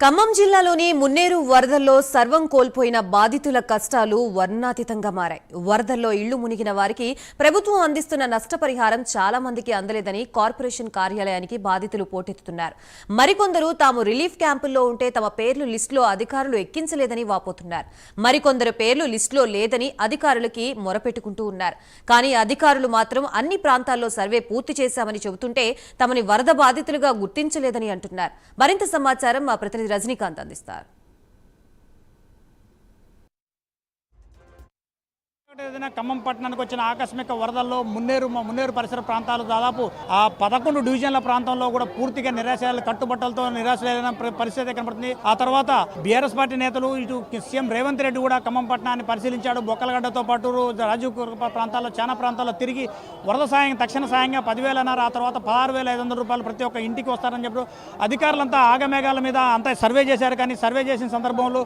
ఖమ్మం జిల్లాలోని మున్నేరు వరదల్లో సర్వం కోల్పోయిన బాధితుల కష్టాలు వర్ణాతీతంగా మారాయి. వరదల్లో ఇళ్ళు మునిగిన వారికి ప్రభుత్వం అందిస్తున్న నష్టపరిహారం చాలా మందికి అందలేదని కార్పొరేషన్ కార్యాలయానికి బాధితులు పోటెత్తుతున్నారు. మరికొందరు తాము రిలీఫ్ క్యాంపుల్లో ఉంటే తమ పేర్లు లిస్టులో అధికారులు ఎక్కించలేదని వాపోతున్నారు. మరికొందరు పేర్లు లిస్టులో లేదని అధికారులకి మొరపెట్టుకుంటూ ఉన్నారు. కానీ అధికారులు మాత్రం అన్ని ప్రాంతాల్లో సర్వే పూర్తి చేశామని చెబుతుంటే తమని వరద బాధితులుగా గుర్తించలేదని అంటున్నారు. మరింత సమాచారం మా ప్రతినిధి రజనీకాంత్ అందిస్తారు ఏదైనా ఖమ్మం పట్టణానికి వచ్చిన ఆకస్మిక వరదల్లో మున్నేరు మున్నేరు పరిసర ప్రాంతాలు దాదాపు ఆ పదకొండు డివిజన్ల ప్రాంతంలో కూడా పూర్తిగా నిరాశలు కట్టుబట్టలతో నిరాశలైన పరిస్థితి కనబడుతుంది ఆ తర్వాత బీఆర్ఎస్ పార్టీ నేతలు ఇటు సీఎం రేవంత్ రెడ్డి కూడా ఖమ్మం పట్టణాన్ని పరిశీలించాడు. బొక్కలగడ్డతో పాటు రాజీవ్ ప్రాంతాల్లో చాలా ప్రాంతాల్లో తిరిగి వరద సాయం తక్షణ సాయంగా పదివేలు అన్నారు ఆ తర్వాత పదహారు వేల ఐదు వందల రూపాయలు ప్రతి ఒక్క ఇంటికి వస్తారని చెప్పారు. అధికారులంతా ఆగమేఘాల మీద అంతా సర్వే చేశారు. కానీ సర్వే చేసిన సందర్భంలో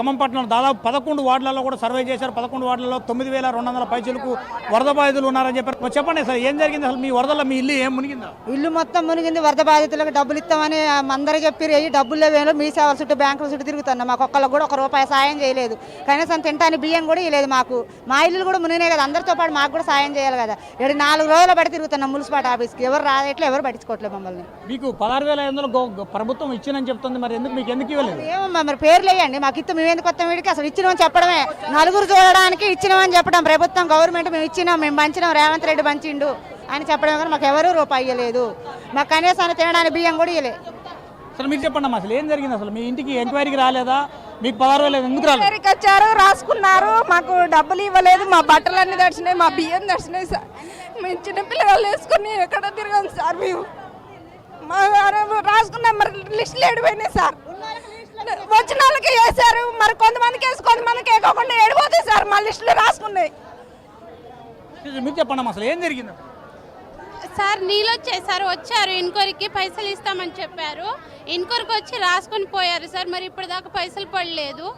ఖమ్మం పట్టణంలో దాదాపు పదకొండు వార్డులలో కూడా సర్వే చేశారు. పదకొండు వార్డులలో తొమ్మిది వేల రెండు వందల పైచలకు వరద బాధితులు ఉన్నారని చెప్పారు. చెప్పండి సార్ ఏం జరిగింది అసలు? మీ వరదల్లో మీ ఇల్లు ఏం మునిగిందా? ఇల్లు మొత్తం మునిగింది వరద బాధితులకు డబ్బులు ఇస్తామని అందరూ చెప్పారు అయ్యి డబ్బులు లేవేలో మీ సేవల చుట్టూ బ్యాంకుల చుట్టూ తిరుగుతున్నాం మాకు ఒక్కళ్ళకి కూడా ఒక రూపాయి సాయం చేయలేదు. కనీసం తింటానికి బియ్యం కూడా ఇవ్వలేదు మాకు. మా ఇల్లు కూడా మునిగినాయి కదా అందరితో పాటు మాకు కూడా సాయం చేయాలి కదా. ఇక్కడ నాలుగు రోజులు బట్టి తిరుగుతున్నాం మున్సిపాలిటీ ఆఫీస్కి. ఎవరు రాదట్లే ఎవరు పట్టించుకోవట్లేదు మమ్మల్ని. మీకు పదహారు వేల ఐదు వందలు ప్రభుత్వం ఇచ్చిందని చెప్తుంది మరి ఎందుకు మీకు ఎందుకు ఇవ్వలేదు? ఏమమ్మా మరి పేర్లు వేయండి మాకు ఇత్తు మేము ఎందుకు వస్తాం వీడికి? అసలు ఇచ్చినామని చెప్పడమే. నలుగురు చూడడానికి ఇచ్చినామని చెప్పడం ప్రభుత్వం గవర్నమెంట్ మేము ఇచ్చినాం మేము పంచినాం రేవంత్ రెడ్డి పంచిండు అని చెప్పడం కానీ మాకు ఎవరూ రూపాయి ఇవ్వలేదు మాకు కనీసం తినడానికి బియ్యం కూడా ఇవ్వలేదు అసలు మీరు చెప్పండి అమ్మా అసలు ఏం జరిగింది అసలు? మీ ఇంటికి ఎంక్వైరీకి రాలేదా? మీకు పదహారు వేలు ఎందుకు రాలేదు? వచ్చారు రాసుకున్నారు మాకు డబ్బులు ఇవ్వలేదు మా బట్టలన్నీ దర్శనాయి మా బియ్యం దర్శనాయి సార్. మేము చిన్నపిల్లలు వేసుకుని ఎక్కడ తిరగాం సార్ మేము? మా రాసుకున్నాం మరి లిస్టులు ఏడిపోయినాయి సార్. వచ్చిన వాళ్ళకి వేశారు. మరి కొంతమందికి వేసి కొంతమందికి వేయకుండా ఏడిపోతాయి సార్ మా లిస్టులు రాసుకున్నాయి. మీరు చెప్పండి అసలు ఏం జరిగింది? సార్ నీళ్ళు వచ్చేసారు వచ్చారు. ఇన్క్వైరీకి పైసలు ఇస్తామని చెప్పారు. ఇన్క్వైరీకి వచ్చి రాసుకొని పోయారు సార్. మరి ఇప్పటిదాకా పైసలు పడలేదు.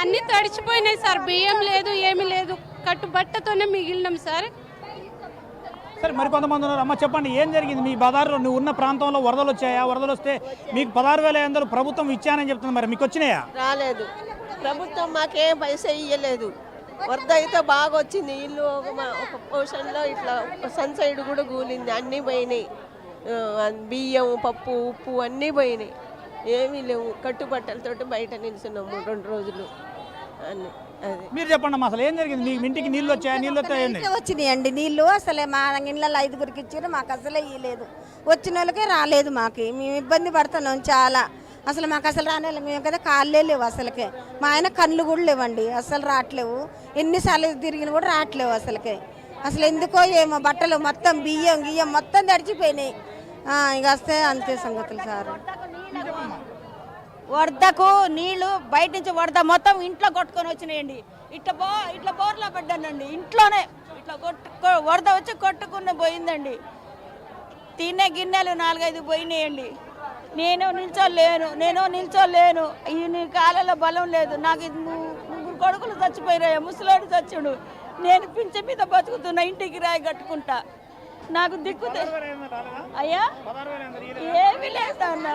అన్నీ తడిచిపోయినాయి సార్. బియ్యం లేదు ఏమీ లేదు. కట్టుబట్టతోనే మిగిలినాం సార్. సరే మరి కొంతమంది ఉన్నారు. అమ్మ చెప్పండి ఏం జరిగింది? మీ బదారులో నువ్వు ఉన్న ప్రాంతంలో వరదలు వచ్చాయా? వరదలు వస్తే మీకు పదహారు వేల ఐదు ప్రభుత్వం ఇచ్చానని చెప్తుంది మరి. మీకు వచ్చినాయా? రాలేదు. ప్రభుత్వం మాకేం పైసా ఇయ్యలేదు. వరద అయితే బాగా వచ్చింది. ఇల్లు ఒక పోర్షన్లో ఇట్లా సన్ సైడ్ కూడా కూలింది. అన్నీ పోయినాయి. బియ్యం పప్పు ఉప్పు అన్నీ పోయినాయి. ఏమీ లేవు. కట్టుబట్టలతోటి బయట నిల్చున్నాము రెండు రోజులు. అన్ని. మీరు చెప్పండి అమ్మా అసలు ఏం జరిగింది? మీ ఇంటికి నీళ్ళు వచ్చాయా? నీళ్ళు వచ్చాయండి వచ్చినాయండి నీళ్ళు. అసలే మా ఇళ్ళలో ఐదుగురికి ఇచ్చారు మాకు అసలే ఇవ్వలేదు వచ్చిన వాళ్ళకే రాలేదు మాకు. మేము ఇబ్బంది పడుతున్నాం చాలా. అసలు మాకు అసలు రానే మేము కదా కాళ్ళే లేవు అసలుకే. మా ఆయన కళ్ళు కూడా లేవండి. అసలు రావట్లేవు. ఎన్నిసార్లు తిరిగిన కూడా రావట్లేవు అసలుకే. అసలు ఎందుకో ఏమో బట్టలు మొత్తం బియ్యం గియ్యం మొత్తం తడిచిపోయినాయి. ఇక వస్తే అంతే సంగతులు సార్. వరదకు నీళ్ళు బయట నుంచి వరద మొత్తం ఇంట్లో కొట్టుకొని వచ్చినాయండి. ఇట్లా బో ఇట్లా బోర్లో పడ్డానండి. ఇంట్లోనే ఇట్లా కొట్టు వరద వచ్చి కొట్టుకుని పోయిందండి. తినే గిన్నెలు నాలుగైదు పోయినాయండి. నేను నిల్చోలేను నేను నిల్చోలేను. ఈ నీ కాళ్ళలో బలం లేదు. నాకు ముగ్గురు కొడుకులు చచ్చిపోయినాయి ముసలోడు చచ్చుడు. నేను పింఛ మీద బతుకుతున్నా ఇంటికి రాయి కట్టుకుంటా. నాకు దిక్కు అయ్యా? ఏమీ లేదు అన్న.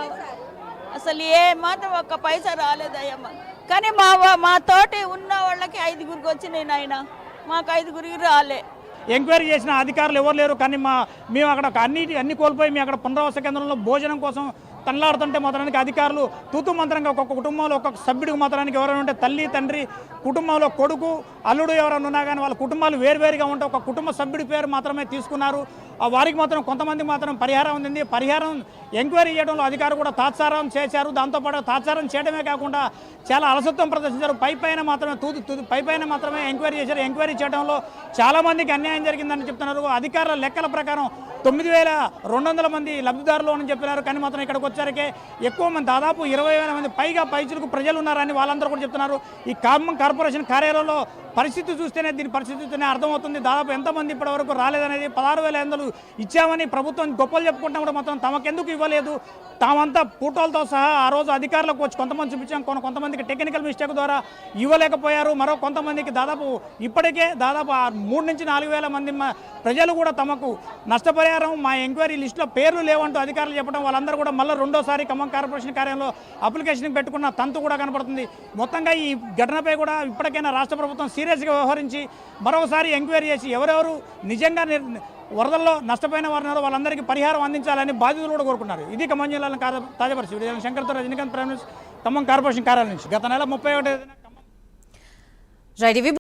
అసలు ఏ మాత్రం ఒక్క పైసా రాలేదయ్యమ్మ. కానీ మా మా తోటి ఉన్న వాళ్ళకి ఐదుగురికి వచ్చినాయి నాయన. మాకు ఐదుగురికి రాలే. ఎంక్వైరీ చేసిన అధికారులు ఎవరు లేరు కానీ మా మేము అక్కడ ఒక అన్ని అన్ని కోల్పోయి మేము అక్కడ పునరావాస కేంద్రంలో భోజనం కోసం తల్లాడుతుంటే మాత్రానికి అధికారులు తూతు మంత్రంగా ఒక్కొక్క కుటుంబంలో ఒక్కొక్క సభ్యుడికి మాత్రానికి ఎవరైనా ఉంటే తల్లి తండ్రి కుటుంబంలో కొడుకు అల్లుడు ఎవరైనా ఉన్నా కానీ వాళ్ళ కుటుంబాలు వేరువేరుగా ఉంటే ఒక కుటుంబ సభ్యుడి పేరు మాత్రమే తీసుకున్నారు. వారికి మాత్రం కొంతమంది మాత్రం పరిహారం ఉంది పరిహారం ఎంక్వైరీ చేయడంలో అధికారులు కూడా తాత్సారం చేశారు. దాంతోపాటు తాత్సారం చేయడమే కాకుండా చాలా అలసత్వం ప్రదర్శించారు. పై పైన మాత్రమే తూతు తూతు పై పైన మాత్రమే ఎంక్వైరీ చేశారు. ఎంక్వైరీ చేయడంలో చాలా మందికి అన్యాయం జరిగిందని చెప్తున్నారు. అధికారుల లెక్కల ప్రకారం తొమ్మిది వేల రెండు వందల మంది లబ్ధిదారులు అని చెప్పినారు. కానీ మాత్రం ఇక్కడికి వచ్చారకే ఎక్కువ మంది దాదాపు ఇరవై వేల మంది పైగా పైచులకు ప్రజలు ఉన్నారని వాళ్ళందరూ కూడా చెప్తున్నారు. ఈ ఖమ్మం కార్పొరేషన్ కార్యాలయంలో పరిస్థితి చూస్తేనే దీని పరిస్థితి చూస్తేనే అర్థమవుతుంది. దాదాపు ఎంతమంది ఇప్పటివరకు రాలేదనేది పదహారు వేల ఐదు వందలు ఇచ్చామని ప్రభుత్వం గొప్పలు చెప్పుకుంటాం కూడా మొత్తం తమకెందుకు ఇవ్వలేదు? తామంతా ఫోటోలతో సహా ఆ రోజు అధికారులకు వచ్చి కొంతమంది చూపించాం. కొన్ని కొంతమందికి టెక్నికల్ మిస్టేక్ ద్వారా ఇవ్వలేకపోయారు. మరో కొంతమందికి దాదాపు ఇప్పటికే దాదాపు మూడు నుంచి నాలుగు వేల మంది ప్రజలు కూడా తమకు నష్టపరిహారం మా ఎంక్వైరీ లిస్టులో పేర్లు లేవంటూ అధికారులు చెప్పడం వాళ్ళందరూ కూడా మళ్ళీ రెండోసారి ఖమ్మం కార్పొరేషన్ కార్యాలయంలో అప్లికేషన్ పెట్టుకున్న తంతు కూడా కనపడుతుంది. మొత్తంగా ఈ ఘటనపై కూడా ఇప్పటికైనా రాష్ట్ర ప్రభుత్వం సీరియస్గా వ్యవహరించి మరొకసారి ఎంక్వైరీ చేసి ఎవరెవరు నిజంగా నిర్- వరదల్లో నష్టపోయిన వారు వాళ్ళందరికీ పరిహారం అందించాలని బాధితులు కూడా కోరుకున్నారు. ఇది ఖమ్మం జిల్లాలో తాజా పరిస్థితి శంకర్తో రజనీకాంత్ ప్రైమ్ ఖమ్మం కార్పొరేషన్ కార్యాలయం నుంచి. గత నెల ముప్పై ఒకటి రైట్